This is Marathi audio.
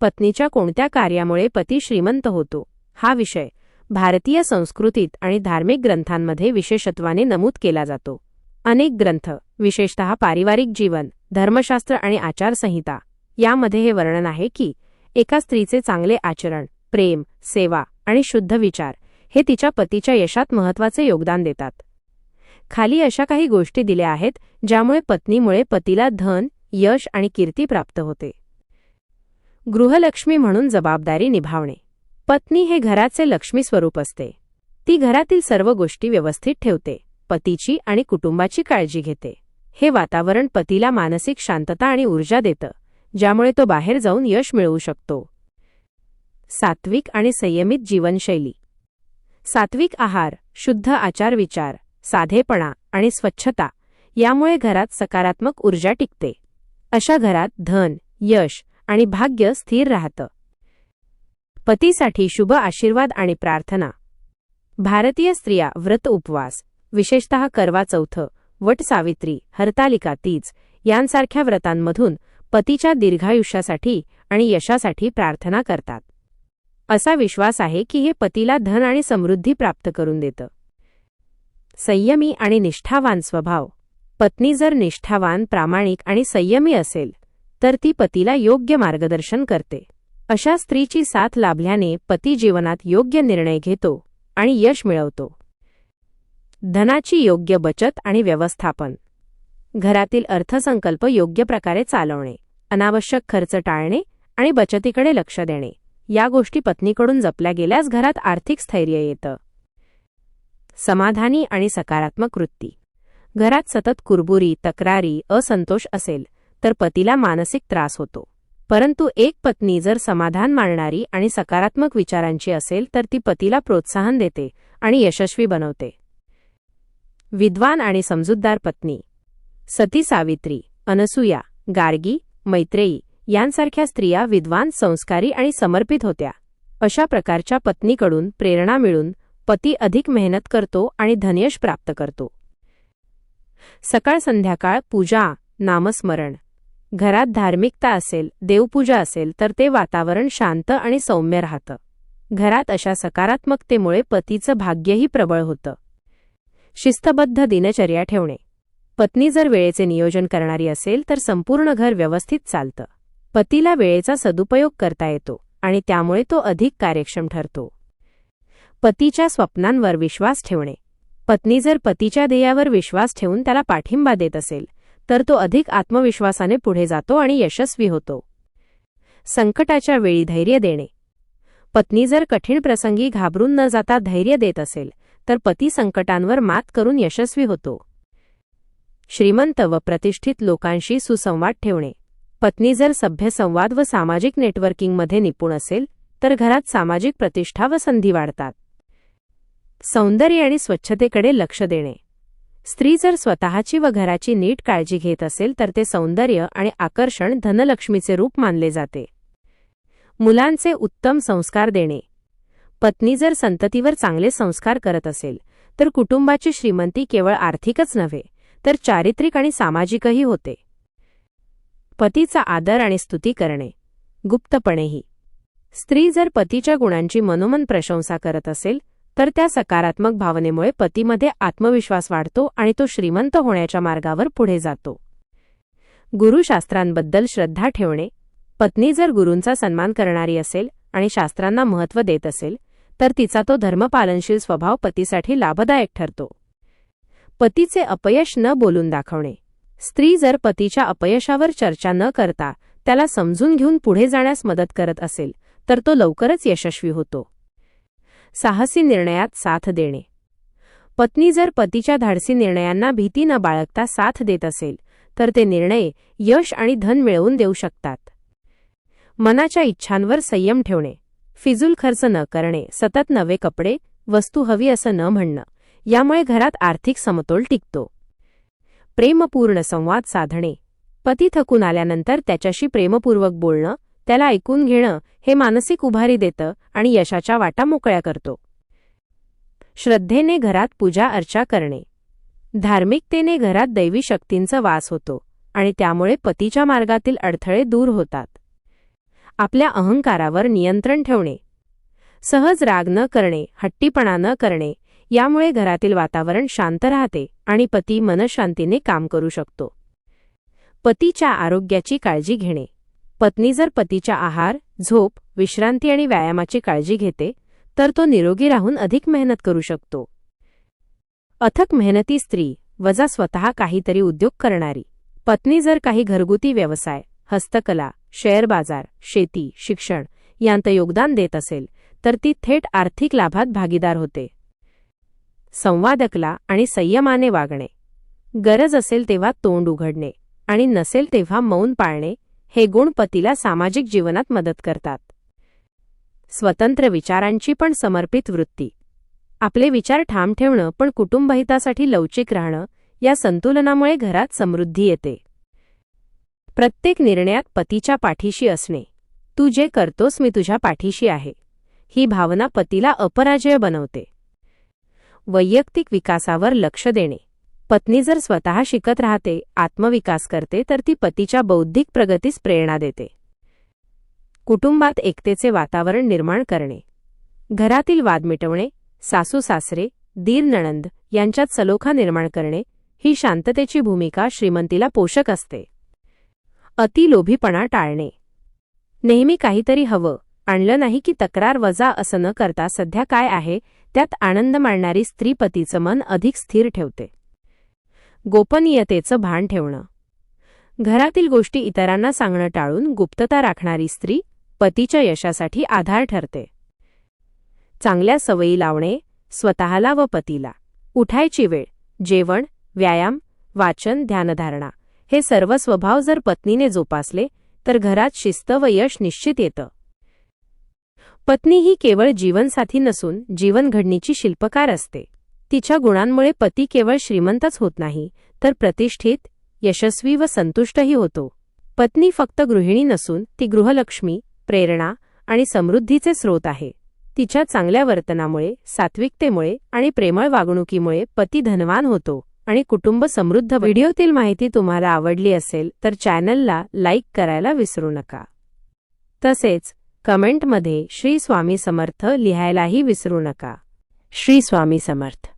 पत्नीच्या कोणत्या कार्यामुळे पती श्रीमंत होतो? हा विषय भारतीय संस्कृतीत आणि धार्मिक ग्रंथांमध्ये विशेषत्वाने नमूद केला जातो. अनेक ग्रंथ विशेषतः पारिवारिक जीवन धर्मशास्त्र आणि आचारसंहिता यामध्ये हे वर्णन आहे की एका स्त्रीचे चांगले आचरण प्रेम सेवा आणि शुद्ध विचार हे तिच्या पतीच्या यशात महत्त्वाचे योगदान देतात. खाली अशा काही गोष्टी दिल्या आहेत ज्यामुळे पत्नीमुळे पतीला धन यश आणि कीर्ती प्राप्त होते. गृहलक्ष्मी म्हणून जबाबदारी निभावणे. पत्नी हे घराचे लक्ष्मी स्वरूप असते. ती घरातील सर्व गोष्टी व्यवस्थित ठेवते पतीची आणि कुटुंबाची काळजी घेते. हे वातावरण पतीला मानसिक शांतता आणि ऊर्जा देतं ज्यामुळे तो बाहेर जाऊन यश मिळवू शकतो. सात्विक आणि संयमित जीवनशैली. सात्विक आहार शुद्ध आचारविचार साधेपणा आणि स्वच्छता यामुळे घरात सकारात्मक ऊर्जा टिकते. अशा घरात धन यश आणि भाग्य स्थिर राहतं. पतीसाठी शुभ आशीर्वाद आणि प्रार्थना. भारतीय स्त्रिया व्रत उपवास विशेषतः करवा चौथ वट सावित्री हरतालिका तीज यांसारख्या व्रतांमधून पतीच्या दीर्घायुष्यासाठी आणि यशासाठी प्रार्थना करतात. असा विश्वास आहे की हे पतीला धन आणि समृद्धी प्राप्त करून देतं. संयमी आणि निष्ठावान स्वभाव. पत्नी जर निष्ठावान प्रामाणिक आणि संयमी असेल तर ती पतीला योग्य मार्गदर्शन करते. अशा स्त्रीची साथ लाभल्याने पती जीवनात योग्य निर्णय घेतो आणि यश मिळवतो. धनाची योग्य बचत आणि व्यवस्थापन. घरातील अर्थसंकल्प योग्य प्रकारे चालवणे अनावश्यक खर्च टाळणे आणि बचतीकडे लक्ष देणे या गोष्टी पत्नीकडून जपल्या गेल्यास घरात आर्थिक स्थैर्य येतं. समाधानी आणि सकारात्मक वृत्ती. घरात सतत कुरबुरी तक्रारी असंतोष असेल तर पतीला मानसिक त्रास होतो. परंतु एक पत्नी जर समाधान मानणारी आणि सकारात्मक विचारांची असेल तर ती पतीला प्रोत्साहन देते आणि यशस्वी बनवते. विद्वान आणि समजूतदार पत्नी. सती सावित्री अनसुया गार्गी मैत्रेयी यांसारख्या स्त्रिया विद्वान संस्कारी आणि समर्पित होत्या. अशा प्रकारच्या पत्नीकडून प्रेरणा मिळून पती अधिक मेहनत करतो आणि धनयश प्राप्त करतो. सकाळ संध्याकाळ पूजा नामस्मरण. घरात धार्मिकता असेल देवपूजा असेल तर ते वातावरण शांत आणि सौम्य राहतं. घरात अशा सकारात्मकतेमुळे पतीचं भाग्यही प्रबळ होतं. शिस्तबद्ध दिनचर्या ठेवणे. पत्नी जर वेळेचे नियोजन करणारी असेल तर संपूर्ण घर व्यवस्थित चालतं. पतीला वेळेचा सदुपयोग करता येतो आणि त्यामुळे तो अधिक कार्यक्षम ठरतो. पतीच्या स्वप्नांवर विश्वास ठेवणे. पत्नी जर पतीच्या ध्येयावर विश्वास ठेवून त्याला पाठिंबा देत असेल तर तो अधिक आत्मविश्वासाने पुढे जातो आणि यशस्वी होतो. संकटाच्या वेळी धैर्य देणे. पत्नी जर कठीण प्रसंगी घाबरून न जाता धैर्य देत असेल तर पती संकटांवर मात करून यशस्वी होतो. श्रीमंत व प्रतिष्ठित लोकांशी सुसंवाद ठेवणे. पत्नी जर सभ्य संवाद व सामाजिक नेटवर्किंगमध्ये निपुण असेल तर घरात सामाजिक प्रतिष्ठा व संधी वाढतात. सौंदर्य आणि स्वच्छतेकडे लक्ष देणे. स्त्री जर स्वतःची व घराची नीट काळजी घेत असेल तर ते सौंदर्य आणि आकर्षण धनलक्ष्मीचे रूप मानले जाते. मुलांचे उत्तम संस्कार देणे. पत्नी जर संततीवर चांगले संस्कार करत असेल तर कुटुंबाची श्रीमंती केवळ आर्थिकच नव्हे तर चारित्रिक आणि सामाजिकही होते. पतीचा आदर आणि स्तुती करणे. गुप्तपणेही. स्त्री जर पतीच्या गुणांची मनोमन प्रशंसा करत असेल तर त्या सकारात्मक भावनेमुळे पतीमध्ये आत्मविश्वास वाढतो आणि तो श्रीमंत होण्याच्या मार्गावर पुढे जातो. गुरुशास्त्रांबद्दल श्रद्धा ठेवणे. पत्नी जर गुरूंचा सन्मान करणारी असेल आणि शास्त्रांना महत्त्व देत असेल तर तिचा तो धर्मपालनशील स्वभाव पतीसाठी लाभदायक ठरतो. पतीचे अपयश न बोलून दाखवणे. स्त्री जर पतीच्या अपयशावर चर्चा न करता त्याला समजून घेऊन पुढे जाण्यास मदत करत असेल तर तो लवकरच यशस्वी होतो. साहसी निर्णयात साथ देणे. पत्नी जर पतीच्या धाडसी निर्णयांना भीती न बाळगता साथ देत असेल तर ते निर्णय यश आणि धन मिळवून देऊ शकतात. मनाच्या इच्छांवर संयम ठेवणे. फिजूल खर्च न करणे सतत नवे कपडे वस्तू हवी असं न म्हणणं यामुळे घरात आर्थिक समतोल टिकतो. प्रेमपूर्ण संवाद साधणे. पती थकून आल्यानंतर त्याच्याशी प्रेमपूर्वक बोलणं त्याला ऐकून घेणं हे मानसिक उभारी देतं आणि यशाच्या वाटा मोकळ्या करतो. श्रद्धेने घरात पूजा अर्चा करणे. धार्मिकतेने घरात दैवी शक्तींचा वास होतो आणि त्यामुळे पतीच्या मार्गातील अडथळे दूर होतात. आपल्या अहंकारावर नियंत्रण ठेवणे. सहज राग न करणे हट्टीपणा न करणे यामुळे घरातील वातावरण शांत राहते आणि पती मनशांतीने काम करू शकतो. पतीच्या आरोग्याची काळजी घेणे. पत्नी जर पतीच्या आहार झोप विश्रांती आणि व्यायामाची काळजी घेते तर तो निरोगी राहून अधिक मेहनत करू शकतो. अथक मेहनती स्त्री वजा स्वतः काहीतरी उद्योग करणारी. पत्नी जर काही घरगुती व्यवसाय हस्तकला शेअर बाजार शेती शिक्षण यांत योगदान देत असेल तर ती थेट आर्थिक लाभात भागीदार होते. संवादकला आणि संयमाने वागणे. गरज असेल तेव्हा तोंड उघडणे आणि नसेल तेव्हा मौन पाळणे हे गुण पतीला सामाजिक जीवनात मदत करतात. स्वतंत्र विचारांची पण समर्पित वृत्ती. आपले विचार ठाम ठेवणं पण कुटुंबहितासाठी लवचिक राहणं या संतुलनामुळे घरात समृद्धी येते. प्रत्येक निर्णयात पतीच्या पाठीशी असणे. तू जे करतोस मी तुझ्या पाठीशी आहे. ही भावना पतीला अपराजय बनवते. वैयक्तिक विकासावर लक्ष देणे. पत्नी जर स्वतः शिकत राहते आत्मविकास करते तर ती पतीच्या बौद्धिक प्रगतीस प्रेरणा देते. कुटुंबात एकतेचे वातावरण निर्माण करणे. घरातील वाद मिटवणे सासू सासरे दीर नणंद यांच्यात सलोखा निर्माण करणे ही शांततेची भूमिका श्रीमंतीला पोषक असते. अतिलोभीपणा टाळणे. नेहमी काहीतरी हवं आणलं नाही की तक्रार वजा असं न करता सध्या काय आहे त्यात आनंद मानणारी स्त्री पतीचं मन अधिक स्थिर ठेवते. गोपनीयतेचं भान ठेवणं. घरातील गोष्टी इतरांना सांगणं टाळून गुप्तता राखणारी स्त्री पतीच्या यशासाठी आधार ठरते. चांगल्या सवयी लावणे स्वतःला व पतीला. उठायची वेळ जेवण व्यायाम वाचन ध्यानधारणा हे सर्व स्वभाव जर पत्नीने जोपासले तर घरात शिस्त व यश निश्चित येतं. पत्नी ही केवळ जीवनसाथी नसून जीवनघडणीची शिल्पकार असते. तिच्या गुणांमुळे पती केवळ श्रीमंतच होत नाही तर प्रतिष्ठित यशस्वी व संतुष्टही होतो. पत्नी फक्त गृहिणी नसून ती गृहलक्ष्मी प्रेरणा आणि समृद्धीचे स्रोत आहे. तिच्या चांगल्या वर्तनामुळे सात्विकतेमुळे आणि प्रेमळ वागणुकीमुळे पती धनवान होतो आणि कुटुंब समृद्ध व्हिडिओतील माहिती तुम्हाला आवडली असेल तर चॅनलला लाईक करायला विसरू नका. तसेच कमेंटमध्ये श्री स्वामी समर्थ लिहायलाही विसरू नका. श्री स्वामी समर्थ.